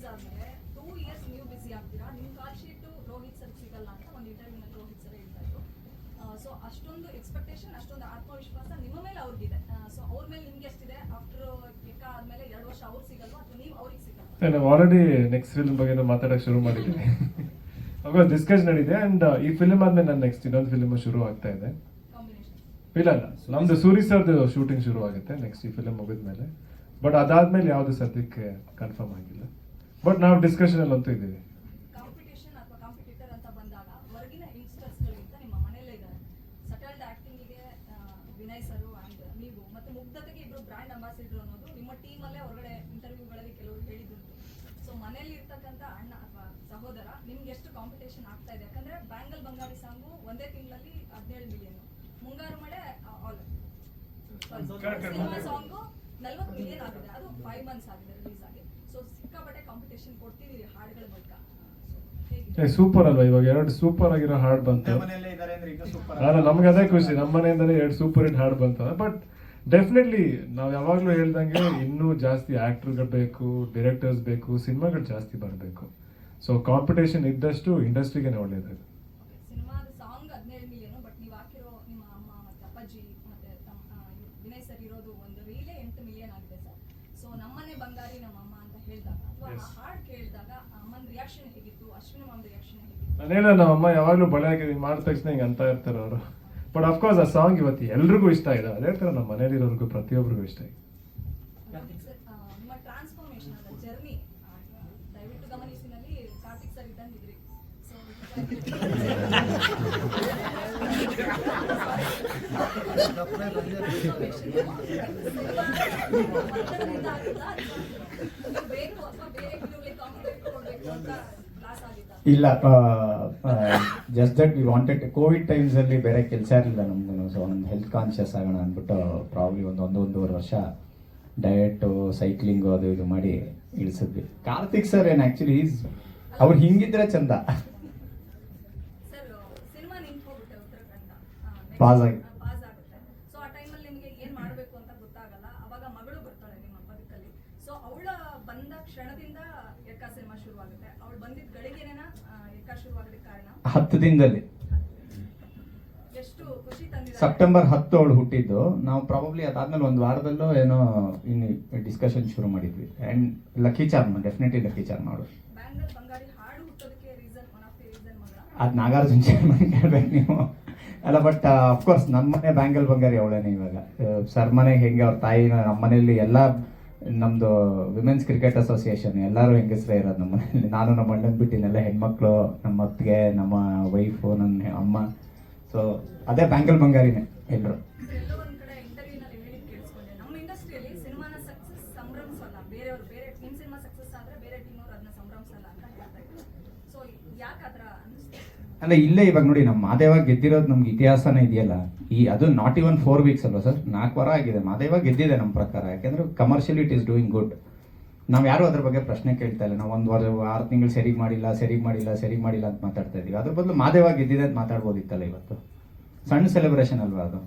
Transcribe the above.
Release ಆದ್ಮೇಲೆ two years ನೀವು ಬಿಸಿ ಆಗ್ತೀರಾ? ನಿಮ್ ಕಾಲ್ ಶೀಟ್ ರೋಹಿತ್ ಸರ್ ಸಿಗಲ್ಲ ಅಂತ ಒಂದು ಇಂಟರ್ವ್ಯೂನಲ್ಲಿ ರೋಹಿತ್ ಸರ್ ಹೇಳ್ತಾ ಇದ್ರು. ಸೊ ಅಷ್ಟೊಂದು ಎಕ್ಸ್ಪೆಕ್ಟೇಷನ್ ಅಷ್ಟೊಂದು ಆತ್ಮವಿಶ್ವಾಸ ನಿಮ್ಮ ಮೇಲೆ ಅವ್ರಿಗಿದೆ. ಸೊ ಅವ್ರ ಮೇಲೆ ನಿಮ್ಗೆ ಎಷ್ಟಿದೆ? ಆಫ್ಟರ್ ಲೆಕ್ಕ ಆದ್ಮೇಲೆ ಎರಡು ವರ್ಷ ಅವ್ರು ಸಿಗಲ್ವಾ? ಅಥವಾ ನೀವು ಅವ್ರಿಗೆ ಸಿಗಲ್ವಾ? ನಾವು ಆಲ್ರೆಡಿ ನೆಕ್ಸ್ಟ್ ಫಿಲ್ಮ್ ಬಗ್ಗೆ ಮಾತಾಡಕ್ಕೆ ಶುರು ಮಾಡಿದ್ದೀನಿ ಅವಾಗ ಡಿಸ್ಕಸ್ ನಡೀದೆ ಅಂಡ್ ಈ ಫಿಲ್ಮ್ ಆದ್ಮೇಲೆ ನಾನು ನೆಕ್ಸ್ಟ್ ಇನ್ನೊಂದು ಫಿಲ್ಮ್ ಶುರು ಆಗ್ತಾ ಇದೆ. ಇಲ್ಲ ಇಲ್ಲ. ನಮ್ದು ಸೂರಿ ಸರ್ದು ಶೂಟಿಂಗ್ ಶುರು ಆಗುತ್ತೆ ನೆಕ್ಸ್ಟ್ ಈ ಫಿಲ್ಮ್ ಮುಗಿದ್ಮೇಲೆ. ಬಟ್ ಅದಾದ್ಮೇಲೆ ಯಾವುದು ಸದ್ಯಕ್ಕೆ ಕನ್ಫರ್ಮ್ ಆಗಿಲ್ಲ. ಬಟ್ ನಾವು ಡಿಸ್ಕಷನ್ ಅಲ್ಲಿ ಅಂತೂ ಇದ್ದೀವಿ. ಕಾಂಪಿಟೇಷನ್ ಅಥವಾ ಕಾಂಪಿಟೇಟರ್ ಅಂತ ಬಂದಾಗ ಹೊರಗಿನ ಯಂಗ್ಸ್ಟರ್ಸ್ಗಳಿಗಿಂತ ನಿಮ್ಮ ಮನೆಯಲ್ಲೇ ಇದ್ದಾರೆ. ಸಟಲ್ಡ್ ಆಕ್ಟಿಂಗಿಗೆ ವಿನಯ್ ಸರ್ ಆ್ಯಂಡ್ ನೀವು ಮತ್ತೆ ಮುಗ್ಧತೆಗೆ ಇಬ್ರು ಬ್ರ್ಯಾಂಡ್ ಅಂಬಾಸಿಡರ್ ಅನ್ನೋದು ನಿಮ್ಮ ಟೀಮಲ್ಲೇ ಹೊರಗಡೆ ಇಂಟರ್ವ್ಯೂಗಳಲ್ಲಿ ಕೆಲವರು ಹೇಳಿದ್ದುಂಟು. ಸೊ ಮನೆಯಲ್ಲಿ ಇರ್ತಕ್ಕಂಥ ಅಣ್ಣ ಅಥವಾ ಸಹೋದರ ನಿಮ್ಗೆ ಎಷ್ಟು ಕಾಂಪಿಟೇಷನ್ ಆಗ್ತಾ ಇದೆ? ಯಾಕಂದ್ರೆ ಬ್ಯಾಂಗಲ್ ಬಂಗಾಳಿ ಸಾಂಗು ಒಂದೇ ತಿಂಗಳಲ್ಲಿ ಹದಿನೇಳು million Mungaru Male all cinema song ನಲ್ವತ್ತು ಮಿಲಿಯನ್ ಆಗಿದೆ. ಅದು ಫೈವ್ ಮಂತ್ಸ್ ಆಗಿದೆ ರಿಲೀಸ್ ಆಗಿ. ಸೊ ಸಿಕ್ಕಾಪಟ್ಟೆ ಕಾಂಪಿಟೇಷನ್ ಕೊಡ್ತಿದ್ದೀರಿ ಹಾಡುಗಳ ಮೂಲಕ. ಸೊ ಸೂಪರ್ ಅಲ್ವಾ? ಇವಾಗ ಎರಡು ಸೂಪರ್ ಆಗಿರೋ ಹಾಡು ಬಂತು. ನಾನು ನಮ್ಗೆ ಅದೇ ಖುಷಿ. ನಮ್ಮ ಮನೆಯಿಂದಲೇ ಎರಡು ಸೂಪರ್ ಹಿಟ್ ಹಾಡು ಬಂತು. ಬಟ್ ಡೆಫಿನೆಟ್ಲಿ ನಾವು ಯಾವಾಗಲೂ ಹೇಳ್ದಂಗೆ ಇನ್ನೂ ಜಾಸ್ತಿ ಆಕ್ಟರ್ಗಳು ಬೇಕು ಡೈರೆಕ್ಟರ್ಸ್ ಬೇಕು ಸಿನಿಮಾಗಳು ಜಾಸ್ತಿ ಬರಬೇಕು. ಸೊ ಕಾಂಪಿಟೇಷನ್ ಇದ್ದಷ್ಟು ಇಂಡಸ್ಟ್ರಿಗೆ ಒಳ್ಳೇದು. ಸಿನಿಮಾದ ಸಾಂಗ್ ಹದಿನೇಳು ಮಿಲಿಯನ್ ಬಟ್ ನೀವು ಹಾಕಿರೋ ನಿಮ್ಮ ಅಮ್ಮ ಮತ್ತೆ ಅಪ್ಪಾಜಿ ಮತ್ತೆ ತಮ್ಮ ಆ, ಇವ್ರು ವಿನಯ್ ಸರ್ ಇರೋದು ಒಂದು ರೀಲೇ ಎಂಟು ಮಿಲಿಯನ್ ಆಗಿದೆ ಸರ್ ಸೊ ನಮ್ಮನೆ ಬಂಗಾರಿ ನಮ್ಮ ಅಮ್ಮ ಅಂತ ಹೇಳಿದಾಗ ಅಥವಾ Yes. ಆ ಹಾಡು ಕೇಳಿದಾಗ ಅಮ್ಮನ ರಿಯಾಕ್ಷನ್ ಹೇಗಿತ್ತು? ಅಶ್ವಿನಿ ಮಾಮ್ ರಿಯಾಕ್ಷನ್ ಹೇಗಿತ್ತು? ನಾನೇನ ನಮ್ಮ ಅಮ್ಮ ಯಾವಾಗಲೂ ಬಳೆ ಹಾಕಿದ್ ಹಿಂಗ್ ಮಾಡಿದ ತಕ್ಷಣ ಹಿಂಗೆ ಅಂತ ಇರ್ತಾರೆ ಅವರು. ಬಟ್ ಅಫ್ಕೋರ್ಸ್ ಆ ಸಾಂಗ್ ಇವತ್ತು ಎಲ್ರಿಗೂ ಇಷ್ಟ ಇದೆ ಅದೇ ಥರ ನಮ್ಮ ಮನೇಲಿರೋರ್ಗೂ ಪ್ರತಿಯೊಬ್ಬರಿಗೂ ಇಷ್ಟ ಇದೆ ಕಾರ್ತಿಕ್ ಸರ್ ಆ, ನಿಮ್ಮ ಟ್ರಾನ್ಸ್ಫಾರ್ಮೇಶನ್ ಅದ ಜರ್ನಿ ದಯವಿಟ್ಟು ಗಮನಿಸಿನಲ್ಲಿ ಕಾರ್ತಿಕ್ ಸರ್ ಇದ್ದಂಗಿದ್ರಿ. ಸೊ ಇಲ್ಲ just that we wanted covid times ಅಲ್ಲಿ ಬೇರೆ ಕೆಲಸ ಇರಲಿಲ್ಲ ನಮ್ಗೂ ಸೊ ಒಂದು ಹೆಲ್ತ್ ಕಾನ್ಶಿಯಸ್ ಆಗೋಣ ಅಂದ್ಬಿಟ್ಟು ಪ್ರಾಬ್ಲಿ ಒಂದು ಒಂದು ಒಂದೂವರೆ ವರ್ಷ ಡಯಟ್ ಸೈಕ್ಲಿಂಗ್ ಅದು ಇದು ಮಾಡಿ ಇಳಿಸಿದ್ವಿ ಕಾರ್ತಿಕ್ ಸರ್ ಏನು ಆಕ್ಚುಲಿ ಈಸ್ ಅವ್ರು ಹಿಂಗಿದ್ರೆ ಚಂದ Pause ಆಗಿ. ಪಾಸ್ ಆಗುತ್ತೆ ಸೊ ಆ ಟೈಮಲ್ಲಿ ನಿಮಗೆ ಏನ್ ಮಾಡಬೇಕು ಅಂತ ಗೊತ್ತಾಗಲ್ಲ. ಅವಾಗ ಮಗಳು ಬರ್ತಾಳೆ ನಿಮ್ಮ ಬದುಕಲ್ಲಿ ಸೊ ಅವಳ ಬಂದ ಕ್ಷಣದಿಂದ ಎಕ್ಕ ಸಿನಿಮಾ ಶುರುವಾಗುತ್ತೆ. ಅವಳು ಬಂದಿದ್ದ ಗಳಿಗೆನೇನ ಎಕ್ಕ ಶುರುವಾಗಲಿಕ್ಕೆ ಕಾರಣ? ಹತ್ತು ದಿನದಲ್ಲಿ. ಎಷ್ಟು ಖುಷಿ ತಂದಿದೆ ಸೆಪ್ಟೆಂಬರ್ ಹತ್ತು ಅವಳು ಹುಟ್ಟಿದ್ದು. ನಾವು ಪ್ರಾಬಬ್ಲಿ ಅದಾದ್ಮೇಲೆ ಒಂದು ವಾರದಲ್ಲೂ ಏನೋ ಇನ್ನು ಡಿಸ್ಕಷನ್ ಶುರು ಮಾಡಿದ್ವಿ. And lucky charm definitely lucky charm ಅವಳು. ಬ್ಯಾಂಗಲ್ ಬಂಗಾಳಿ ಹಾಡು ಹುಟ್ಟೋದಕ್ಕೆ reason one of the reason ಅದು ನಾಗಾರ್ಜುನ್ ಚೇರ್ಮನ್ ಕೇಳ್ಬೇಕು ನೀವು. ಅಲ್ಲ ಬಟ್ ಅಫ್ಕೋರ್ಸ್ ನಮ್ಮ ಮನೆ ಬ್ಯಾಂಗಲ್ ಬಂಗಾರಿ ಅವಳೇನೆ ಇವಾಗ. ಸರ್ ಮನೆಗೆ ಹೆಂಗೆ, ಅವ್ರ ತಾಯಿ ನಮ್ಮ ಮನೆಯಲ್ಲಿ ಎಲ್ಲ ನಮ್ಮದು ವಿಮೆನ್ಸ್ ಕ್ರಿಕೆಟ್ ಅಸೋಸಿಯೇಷನ್ ಎಲ್ಲರೂ ಹೆಂಗಸರೇ ಇರೋದು ನಮ್ಮ ಮನೆಯಲ್ಲಿ. ನಾನು ನಮ್ಮ ಅಣ್ಣನ ಬಿಟ್ಟಿನೆಲ್ಲ ಹೆಣ್ಮಕ್ಳು, ನಮ್ಮ ಅತ್ತಿಗೆ, ನಮ್ಮ ವೈಫು ನನ್ನ ಅಮ್ಮ. ಸೊ ಅದೇ ಬ್ಯಾಂಗಲ್ ಬಂಗಾರಿನೇ ಎಲ್ಲರೂ ಬೇರೆ ಟೀಮ್ ಅದನ್ನ ಸಂಭ್ರಮಿಸಲ್ಲ ಅಂತ ಆತರ ಅಲ್ಲ ಇಲ್ಲೇ ಇವಾಗ ನೋಡಿ ನಮ್ಮ ಮಾದೇವ ಗೆದ್ದಿರೋದು ನಮ್ಗೆ ಇತಿಹಾಸನೇ ಇದೆಯಲ್ಲ, ಈ ಅದು ನಾಟ್ ಇವನ್ ಫೋರ್ ವೀಕ್ಸ್ ಅಲ್ವಾ ಸರ್? ನಾಲ್ಕು ವಾರ ಆಗಿದೆ. ಮಾದೇವ ಗೆದ್ದಿದೆ ನಮ್ಮ ಪ್ರಕಾರ. ಯಾಕೆಂದ್ರೆ commercial it is doing good ನಾವು ಯಾರು ಅದ್ರ ಬಗ್ಗೆ ಪ್ರಶ್ನೆ ಕೇಳ್ತಾ ಇಲ್ಲ. ನಾವು ಒಂದು ವಾರ, ಆರು ತಿಂಗಳು ಸರಿ ಮಾಡಿಲ್ಲ ಸರಿ ಮಾಡಿಲ್ಲ ಸರಿ ಮಾಡಿಲ್ಲ ಅಂತ ಮಾತಾಡ್ತಾ ಇದೀವಿ. ಅದ್ರ ಬದಲು ಮಾದೇವ ಗೆದ್ದಿದೆ ಅಂತ ಮಾತಾಡ್ಬೋದಿತ್ತಲ್ಲ ಇವತ್ತು? ಸಣ್ಣ ಸೆಲೆಬ್ರೇಷನ್ ಅಲ್ವಾ ಅದು?